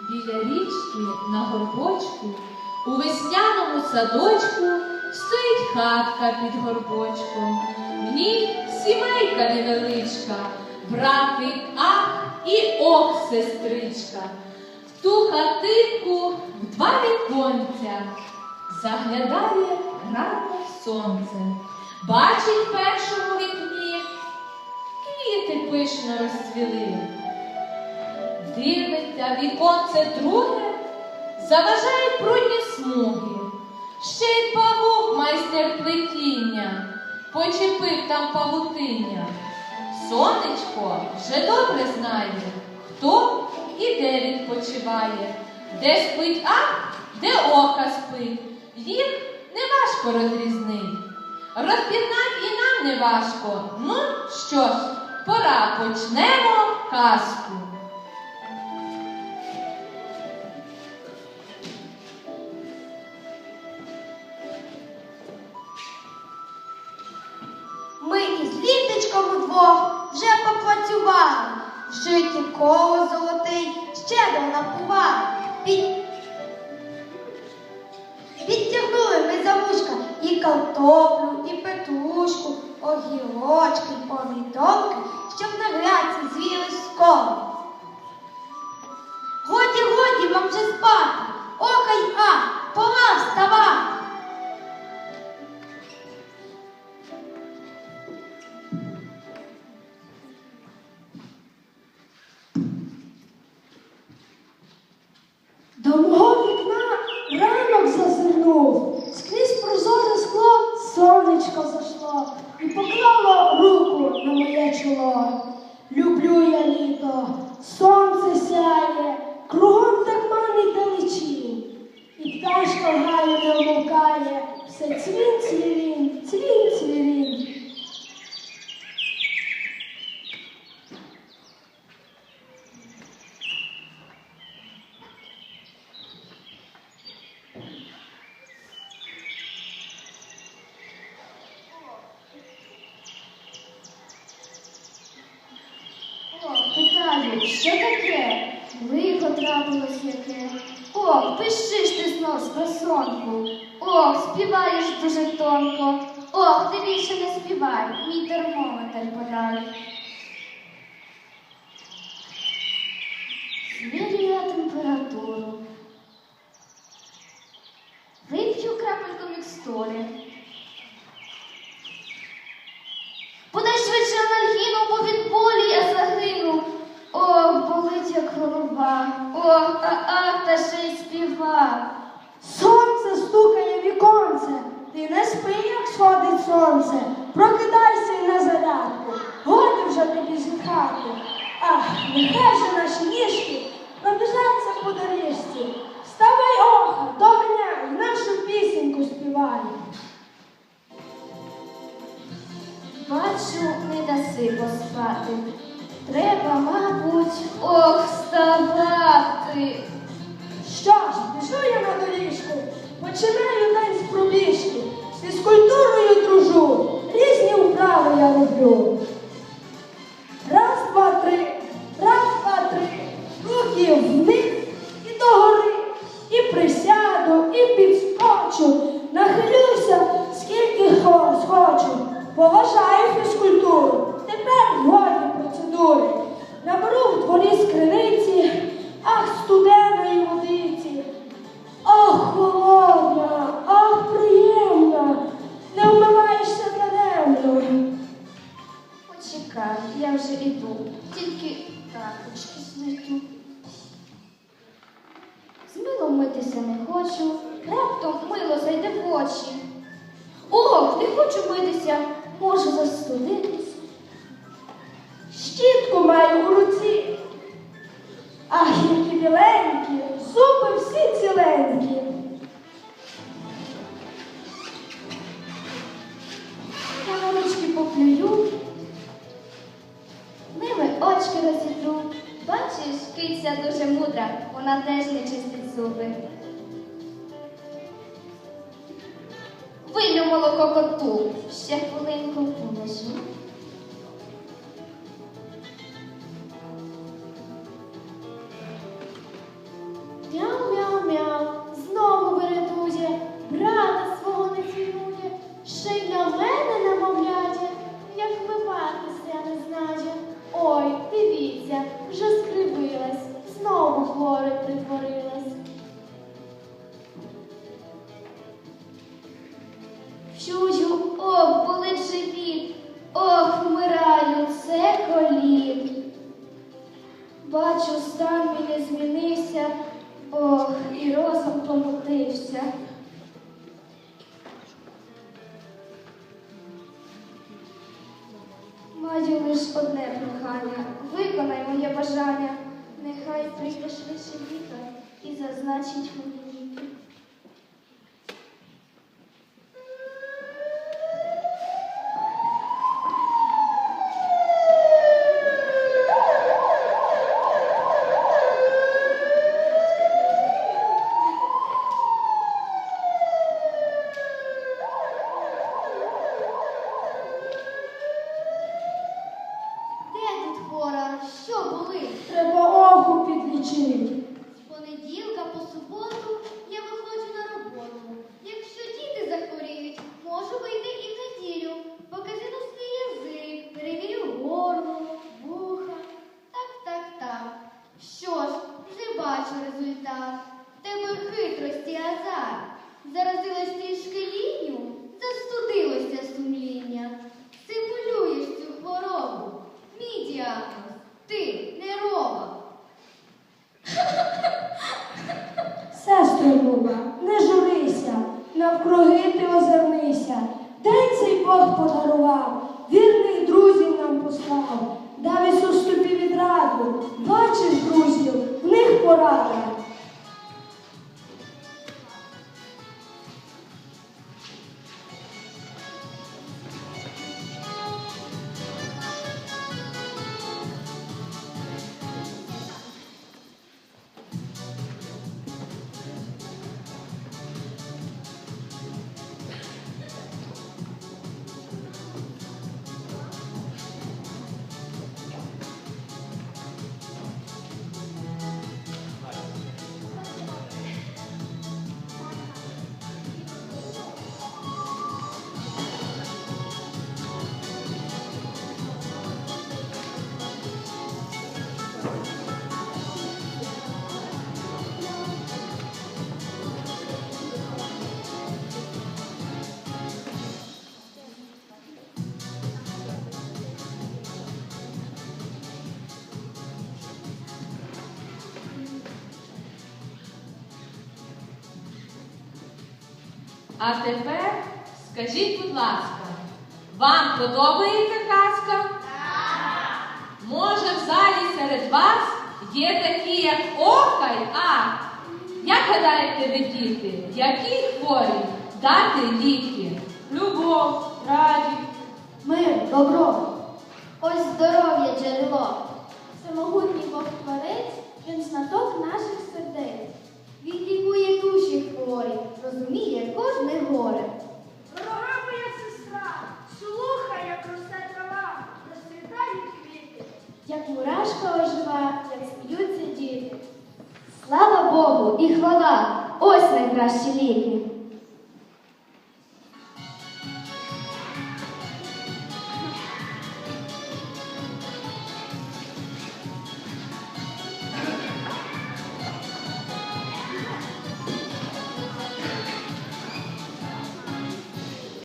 Біля річки на горбочку у весняному садочку стоїть хатка під горбочком. В ній сімейка невеличка, братик ах і ох, сестричка. В ту хатинку в два віконця заглядає рано сонце. Бачить в першому вікні квіти пишно розцвіли. Дивиться віконце друге, заважають прудні смуги. Ще й павук майстер плетіння, почепив там павутиння. Сонечко вже добре знає, хто і де відпочиває, де спить ах, де ока спить. Їх не важко розрізнить. Розпізнать і нам не важко. Ну що ж, пора почнемо казку. Ми із літочком удвох вже попрацювали. В житті коло золотий щедро напували. Під... Підтягнули ми за вушка і картоплю, і петрушку, огірочки, помідорки, щоб на гряці звіли скоро. Годі, годі вам вже спати, охай а, пора вставати. Що таке? Лихо трапилось яке. Ох, пишиш ти знов з просонку. Ох, співаєш дуже тонко. Ох, ти більше не співай, мій термометр подай. Змірюю температуру. Вип'ю крапельку мікстури. Ох, а ах, та ще й співа. Сонце стукає віконце, ти не спи, як сходить сонце. Прокидайся й на зарядку, годі вже тобі зітхати. Ах, нехай же наші ніжки пробіжаться по доріжці. Вставай, оха, доганяй, нашу пісеньку співай. Бачу, не даси поспати. Треба, мабуть, ох, вставати. Що ж, біжу я на доріжку, починаю день з пробіжки, з фізкультурою дружу, різні вправи я роблю. З милом митися не хочу, раптом мило зайде в очі. Ох, не хочу митися, можу застудитись. Щітку маю у руці. Ах, які біленькі, зуби всі ціленькі. Я ручки поплюю, ними очки розітру. Бачиш, киця дуже мудра, вона теж не чистить зуби. Вилю молоко коту, ще хвилинку полежу. Мяу-мяу-мяу, знову вередує, брата свого не цінує, ще мене намовляє, як вибратися не знає. Ой, дивіться, вже скривилась, знову горе притворилась. це колін. Бачу, стан мій не змінився, ох, і розум помутився. Маю лиш одне прохання. Навкруги ти озирнися. День цей Бог подарував, вірних друзів нам послав, дав Ісус тобі відраду. Бачиш, друзів, в них порада. А тепер скажіть, будь ласка, вам подобається казка? Так. Може, в залі серед вас є такі, як Ока й А? Як гадаєте ви, діти, які хворі дати ліки? Любов, радість. Мир, добро. Ось здоров'я джерело. Всемогутній Бог творець, він знаток наших сердець. Він лікує душі